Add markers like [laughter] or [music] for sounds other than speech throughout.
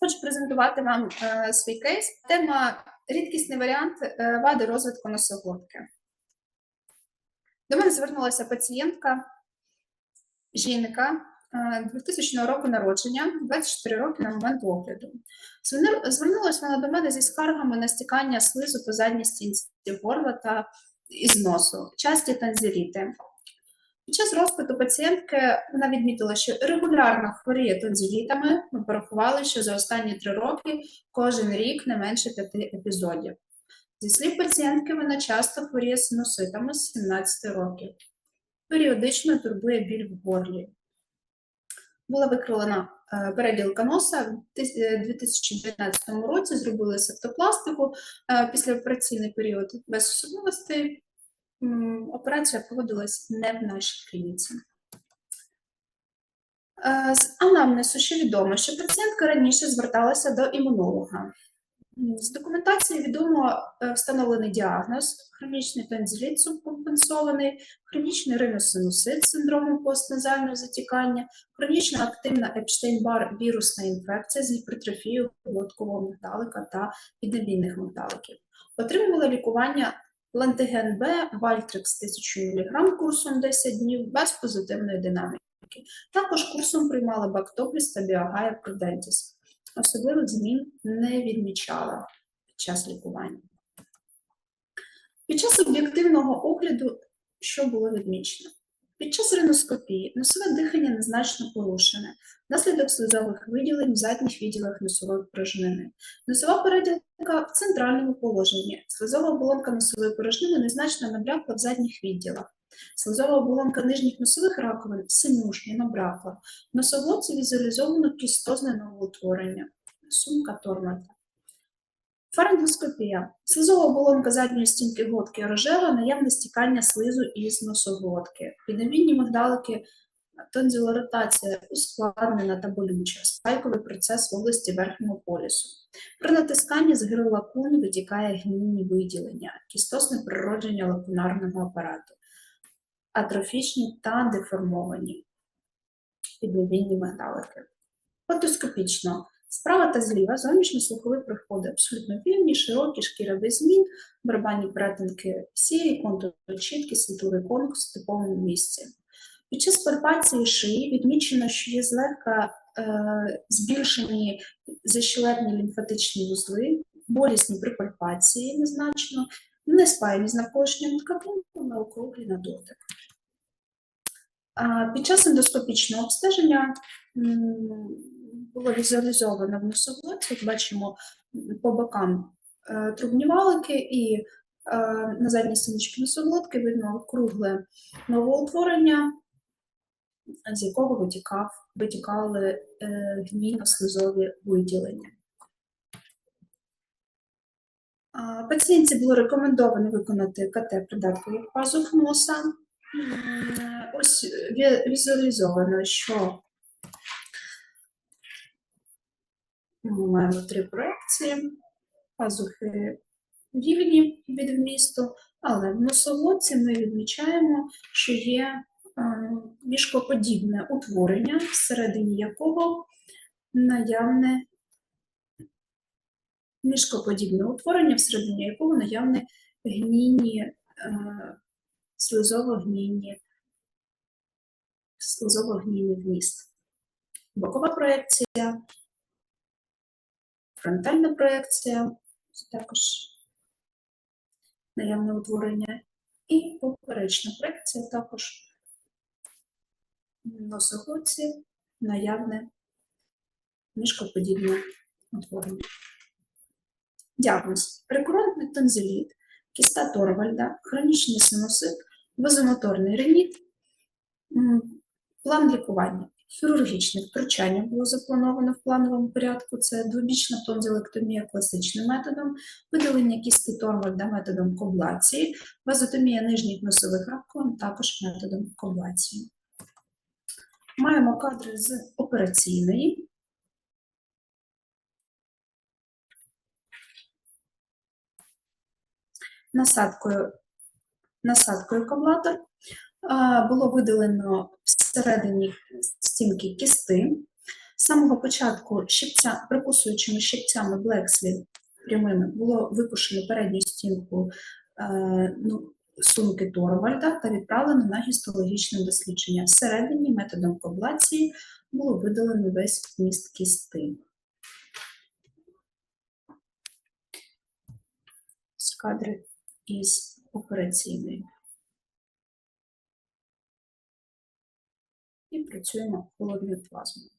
Хочу презентувати вам е, свій кейс. Тема рідкісний варіант е, вади розвитку носоглотки. До мене звернулася пацієнтка, жінка е, 2000 року народження, 24 роки на момент огляду. Звернулася вона до мене зі скаргами на стікання слизу по задній стінці горла та із носу, часті танзеліти. Під час розпиту пацієнтки вона відмітила, що регулярно хворіє тонзилітами. Ми порахували, що за останні три роки кожен рік не менше п'яти епізодів. Зі слів пацієнтки, вона часто хворіє синуситами з 17 років. Періодично турбує біль в горлі. Була викривлена е, переділка носа в тис- е, 2019 році, зробили септопластику. Е, Післяопераційний період без особливостей. Операція проводилась не в нашій клініці. Е, З анамнезу ще відомо, що пацієнтка раніше зверталася до імунолога. З документації відомо е, встановлений діагноз хронічний тонзиліт субкомпенсований, хронічний риносинусит з синдромом постназального затікання, хронічна активна Епштейн-Бар вірусна інфекція з гіпертрофією глоткового мигдалика та піднебійних мигдаликів. Отримувала лікування лантиген Б, Вальтрекс 1000 мг курсом 10 днів без позитивної динаміки. Також курсом приймала Бактопліс та Біогая Прудентіс. Особливих змін не відмічала під час лікування. Під час об'єктивного огляду, що було відмічено? Під час риноскопії носове дихання незначно порушене, внаслідок слизових виділень в задніх відділах носової порожнини. Носова переділка в центральному положенні. Слизова оболонка носової порожнини незначно набрякла в задніх відділах. Слизова оболонка нижніх носових раковин синюшня набрякла. В носоглотці візуалізовано кістозне новоутворення. Сумка Тормата. Фарингоскопія. Слизова оболонка задньої стінки глотки рожева, наявне стікання слизу із носоглотки. Піднебійні мигдалики, тонзилоротація ускладнена та болюча, спайковий процес в області верхнього полісу. При натисканні з гирла кун витікає гнійні виділення, кістосне природження лакунарного апарату, атрофічні та деформовані піднебійні мигдалики. Фотоскопічно. Справа та зліва зовнішньослухові проходи абсолютно вільні, широкі, шкіра без змін, барабанні перетинки сірі, контур чіткі, світовий конкурс в типовому місці. Під час пальпації шиї відмічено, що є злегка е, збільшені защелепні лімфатичні вузли, болісні при пальпації незначно, не спаяні з навколишнім тканинами, округлі на дотик. Під час ендоскопічного обстеження візуалізовано в носоглотці, як бачимо по бокам е, трубні валики і е, на задній стіночці носоглотки видно кругле новоутворення, з якого витікав, витікали е, гнійно-слизові виділення. Пацієнтці було рекомендовано виконати КТ придаткових пазух носа. Ось візуалізовано, що ми маємо три проекції, пазухи рівні від вмісту, але в носоглотці ми відмічаємо, що є е, мішкоподібне утворення, всередині якого наявне мішкоподібне утворення, всередині якого наявне гнійні, е, слизово-гнійні, слизово-гнійний вміст. Бокова проекція, фронтальна проекція, також наявне утворення, і поперечна проекція також в носоглотці наявне мішкоподібне утворення. Діагноз. Рекурентний тонзиліт, кіста Торвальда, хронічний синусит, вазомоторний реніт, план лікування. Хірургічне втручання було заплановано в плановому порядку. Це двобічна тонзилектомія класичним методом, видалення кісти Торвальда методом коблації, вазотомія нижніх носових раковин також методом коблації. Маємо кадри з операційної. Насадкою, насадкою коблатор було видалено всередині стінки кісти, З самого початку щипця, прикусуючими щипцями Блекслі прямими було випущено передню стінку е, ну, сумки Торвальда та відправлено на гістологічне дослідження. Всередині методом коблації було видалено весь вміст кісти. З кадри із операційної. І працюємо холодною плазмою.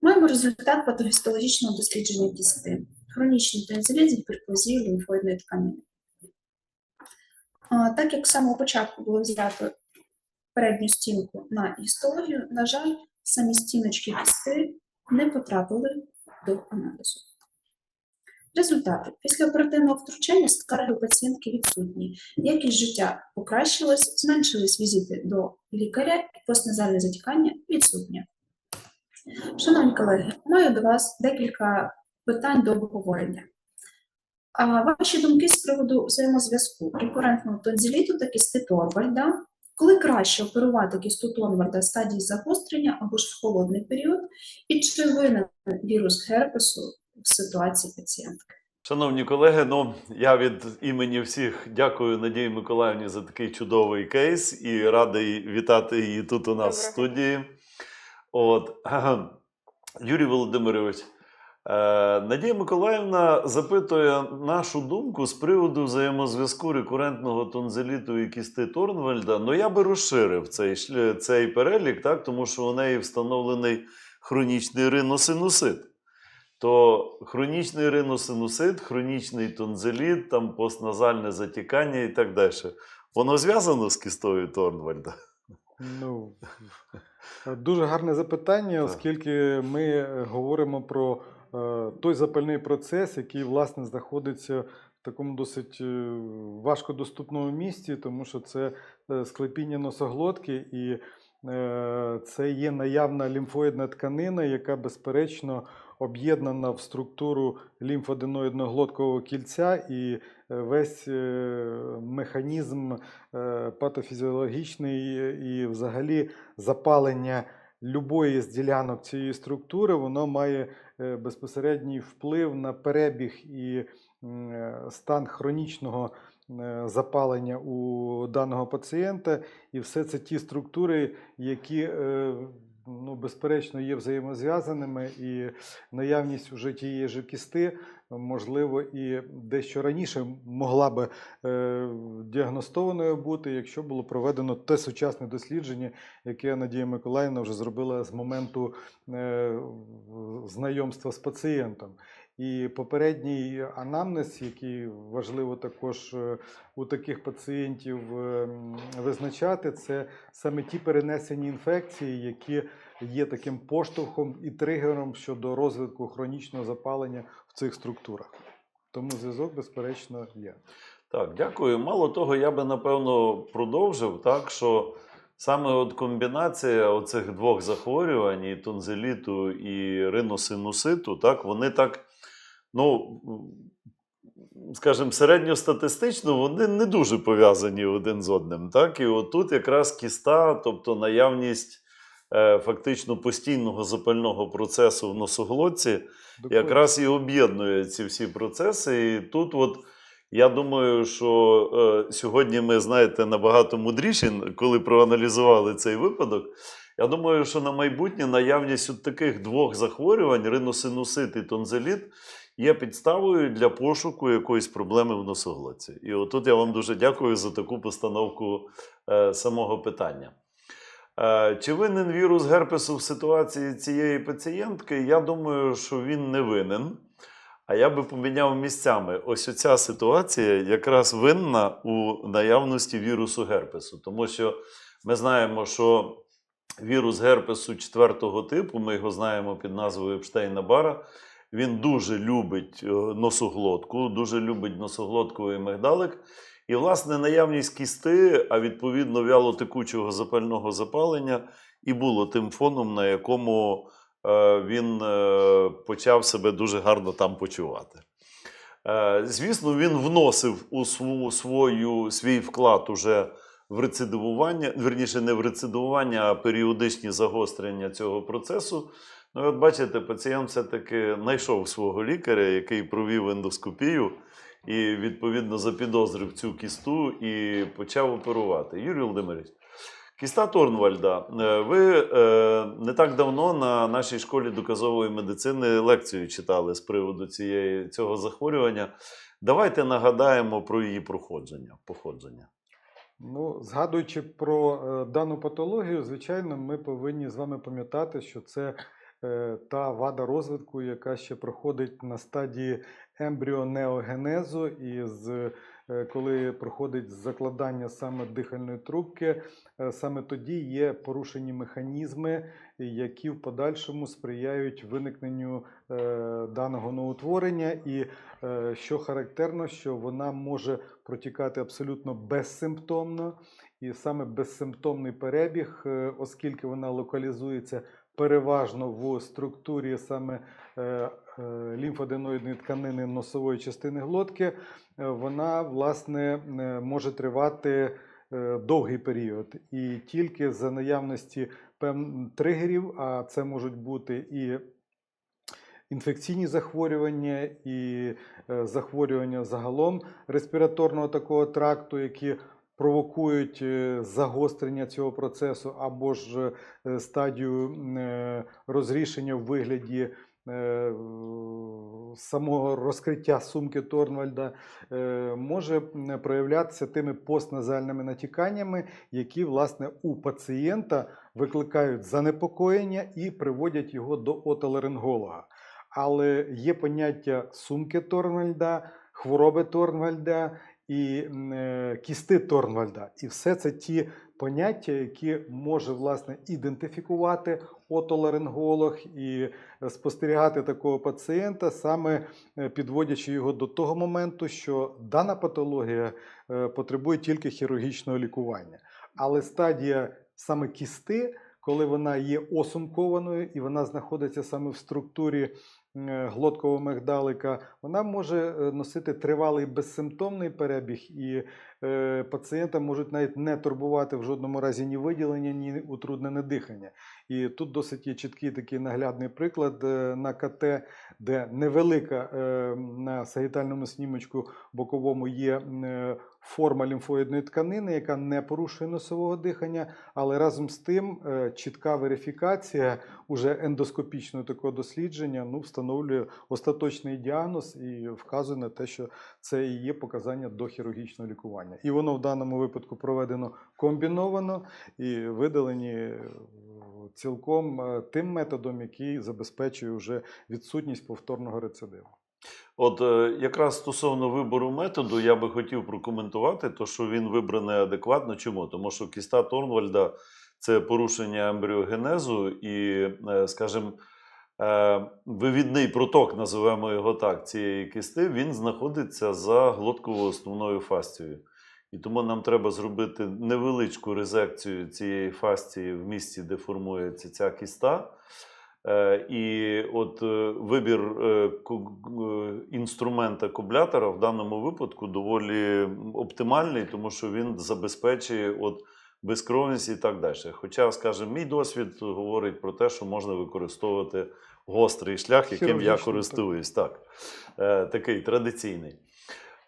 Маємо результат патогістологічного дослідження кісти. Хронічний тензиліт з гіперплазією лімфоїдної тканини. Так як з самого початку було взято передню стінку на гістологію, на жаль, самі стіночки кісти не потрапили до аналізу. Результати. Після оперативного втручання скарги у пацієнтки відсутні. Якість життя покращилась, зменшились візити до лікаря і постназальне затікання відсутнє. Шановні колеги, маю до вас декілька питань до обговорення. А ваші думки з приводу взаємозв'язку рекурентного тонзиліту та кісти Торвальда? Коли краще оперувати кісту Торвальда в стадії загострення або ж в холодний період? І чи винен вірус герпесу в ситуації пацієнтки? Шановні колеги, ну я від імені всіх дякую Надії Миколаївні за такий чудовий кейс і радий вітати її тут у нас в студії. От [clears throat] Юрій Володимирович, е, Надія Миколаївна запитує нашу думку з приводу взаємозв'язку рекурентного тонзиліту і кісти Торнвальда. Ну я би розширив цей, цей перелік, так, тому що у неї встановлений хронічний риносинусит. То хронічний риносинусит, хронічний тонзиліт, там постназальне затікання і так далі. Воно зв'язано з кістою Торнвальда? Ну, дуже гарне запитання, оскільки ми говоримо про е, той запальний процес, який, власне, знаходиться в такому досить е, важкодоступному місці, тому що це е, склепіння носоглотки, і це є наявна лімфоїдна тканина, яка, безперечно, об'єднана в структуру лімфоденоїдного глоткового кільця, і е, весь е, механізм е, патофізіологічний і взагалі запалення любої з ділянок цієї структури, воно має безпосередній вплив на перебіг і стан хронічного запалення у даного пацієнта. І все це ті структури, які ну, безперечно є взаємозв'язаними, і наявність уже тієї ж кісти, можливо, і дещо раніше могла би е, діагностованою бути, якщо було проведено те сучасне дослідження, яке Надія Миколаївна вже зробила з моменту е, знайомства з пацієнтом. І попередній анамнез, який важливо також е, у таких пацієнтів е, визначати, це саме ті перенесені інфекції, які є таким поштовхом і тригером щодо розвитку хронічного запалення в цих структурах. Тому зв'язок, безперечно, є. Так, дякую. Мало того, я би напевно продовжив, так що саме от комбінація оцих двох захворювань, і тонзиліту і риносинуситу, так, вони так, ну, скажімо, середньостатистично, вони не дуже пов'язані один з одним. Так? І отут якраз кіста, тобто наявність е, фактично постійного запального процесу в носоглотці, якраз і об'єднує ці всі процеси. І тут, от, я думаю, що е, сьогодні ми, знаєте, набагато мудріші, коли проаналізували цей випадок. Я думаю, що на майбутнє наявність от таких двох захворювань, риносинусит і тонзиліт, є підставою для пошуку якоїсь проблеми в носоглотці. І отут я вам дуже дякую за таку постановку е, самого питання. Е, Чи винен вірус герпесу в ситуації цієї пацієнтки? Я думаю, що він не винен. А я би поміняв місцями. Ось оця ситуація якраз винна у наявності вірусу герпесу. Тому що ми знаємо, що вірус герпесу четвертого типу, ми його знаємо під назвою Епштейна-Бара, він дуже любить е, носоглотку, дуже любить носоглотковий мигдалик. І, власне, наявність кісти, а відповідно вялотекучого запального запалення, і було тим фоном, на якому е, він е, почав себе дуже гарно там почувати. Звісно, він вносив у свою, свій вклад уже в рецидивування, верніше, не в рецидивування, а періодичні загострення цього процесу. Ну, от бачите, пацієнт все-таки знайшов свого лікаря, який провів ендоскопію і відповідно запідозрив цю кісту і почав оперувати. Юрій Володимирович, кіста Торнвальда. Е, Ви е, не так давно на нашій школі доказової медицини лекцію читали з приводу цієї, цього захворювання. Давайте нагадаємо про її проходження, походження. Ну, згадуючи про е, дану патологію, звичайно, ми повинні з вами пам'ятати, що це та вада розвитку, яка ще проходить на стадії ембріонеогенезу, і з, е, коли проходить закладання саме дихальної трубки, е, саме тоді є порушені механізми, які в подальшому сприяють виникненню е, даного новотворення. І е, що характерно, що вона може протікати абсолютно безсимптомно, і саме безсимптомний перебіг, е, оскільки вона локалізується переважно в структурі саме е, е, лімфоденоїдної тканини носової частини глотки, е, вона власне може тривати довгий період. І тільки за наявності тригерів, а це можуть бути і інфекційні захворювання, і захворювання загалом респіраторного такого тракту, які провокують е, загострення цього процесу, або ж е, стадію е, розрішення в вигляді самого розкриття сумки Торнвальда, може проявлятися тими постназальними натіканнями, які власне у пацієнта викликають занепокоєння і приводять його до отоларинголога. Але є поняття сумки Торнвальда, хвороби Торнвальда і е, кісти Торнвальда. І все це ті поняття, які може власне ідентифікувати отоларинголог і е, спостерігати такого пацієнта, саме е, підводячи його до того моменту, що дана патологія потребує тільки хірургічного лікування. Але стадія саме кісти, коли вона є осумкованою і вона знаходиться саме в структурі глоткового мигдалика, вона може е, носити тривалий безсимптомний перебіг, і е, пацієнта можуть навіть не турбувати в жодному разі ні виділення, ні утруднене дихання. І тут досить є чіткий такий наглядний приклад е, на КТ, де невелика е, на сагітальному снімочку боковому є е, форма лімфоїдної тканини, яка не порушує носового дихання, але разом з тим е, чітка верифікація уже ендоскопічного такого дослідження ну, встановлює остаточний діагноз і вказує на те, що це і є показання до хірургічного лікування. І воно в даному випадку проведено комбіновано і видалені е, цілком е, тим методом, який забезпечує вже відсутність повторного рецидиву. От е, якраз стосовно вибору методу, я би хотів прокоментувати, то що він вибраний адекватно. Чому? Тому що кіста Торнвальда це порушення ембріогенезу і, скажімо, вивідний проток, називаємо його так, цієї кісти, він знаходиться за глотковою основною фасцією. І тому нам треба зробити невеличку резекцію цієї фасції в місці, де формується ця кіста. Е, І от е, вибір е, інструмента коблятора в даному випадку доволі оптимальний, тому що він забезпечує от безкровність і так далі. Хоча, скажімо, мій досвід говорить про те, що можна використовувати гострий шлях, яким я користуюсь. Так. Е, Такий традиційний.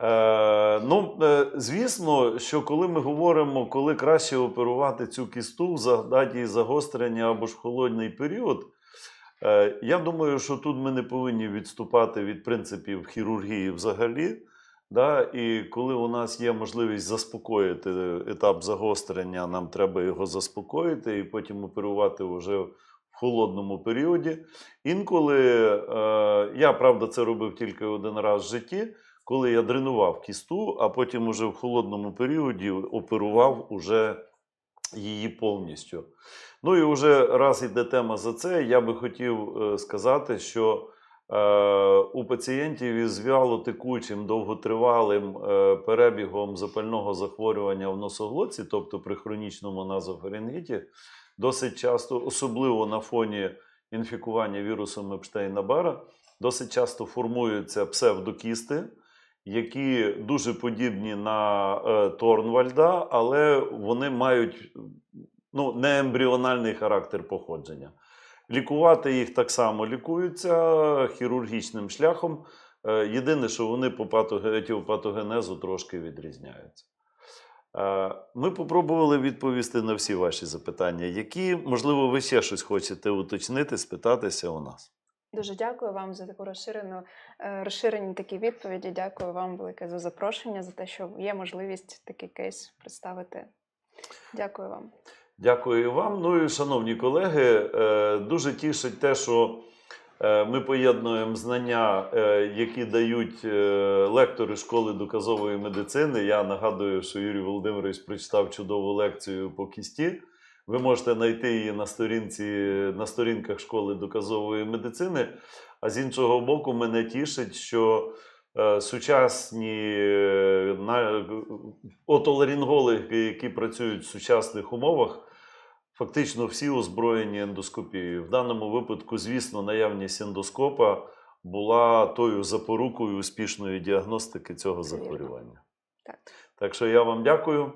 Е, ну, е, звісно, що коли ми говоримо, коли краще оперувати цю кісту в стадії загострення або ж в холодний період, е, я думаю, що тут ми не повинні відступати від принципів хірургії взагалі. Да? І коли у нас є можливість заспокоїти етап загострення, нам треба його заспокоїти і потім оперувати вже в холодному періоді. Інколи е, я, правда, це робив тільки один раз в житті коли я дренував кісту, а потім уже в холодному періоді оперував уже її повністю. Ну і вже раз іде тема за це, я би хотів е, сказати, що е, у пацієнтів із вялотекучим, довготривалим е, перебігом запального захворювання в носоглотці, тобто при хронічному назофарингіті, досить часто, особливо на фоні інфікування вірусом Епштейна-Бара, досить часто формуються псевдокісти, які дуже подібні на е, Торнвальда, але вони мають ну, не ембріональний характер походження. Лікувати їх так само лікуються хірургічним шляхом. Е, Єдине, що вони по патоге- етіопатогенезу трошки відрізняються. Е, Ми попробували відповісти на всі ваші запитання. Які, можливо, ви ще щось хочете уточнити, спитатися у нас? Дуже дякую вам за таку розширену е, розширені такі відповіді. Дякую вам велике за запрошення, за те, що є можливість такий кейс представити. Дякую вам. Дякую вам. Ну і шановні колеги, е, дуже тішить те, що е, ми поєднуємо знання, які дають лектори школи доказової медицини. Я нагадую, що Юрій Володимирович прочитав чудову лекцію по кісті. Ви можете знайти її на сторінці на сторінках школи доказової медицини. А з іншого боку, мене тішить, що е, сучасні е, на, отоларингологи, які працюють в сучасних умовах, фактично всі озброєні ендоскопією. В даному випадку, звісно, наявність ендоскопа була тою запорукою успішної діагностики цього захворювання. Так. Так що я вам дякую.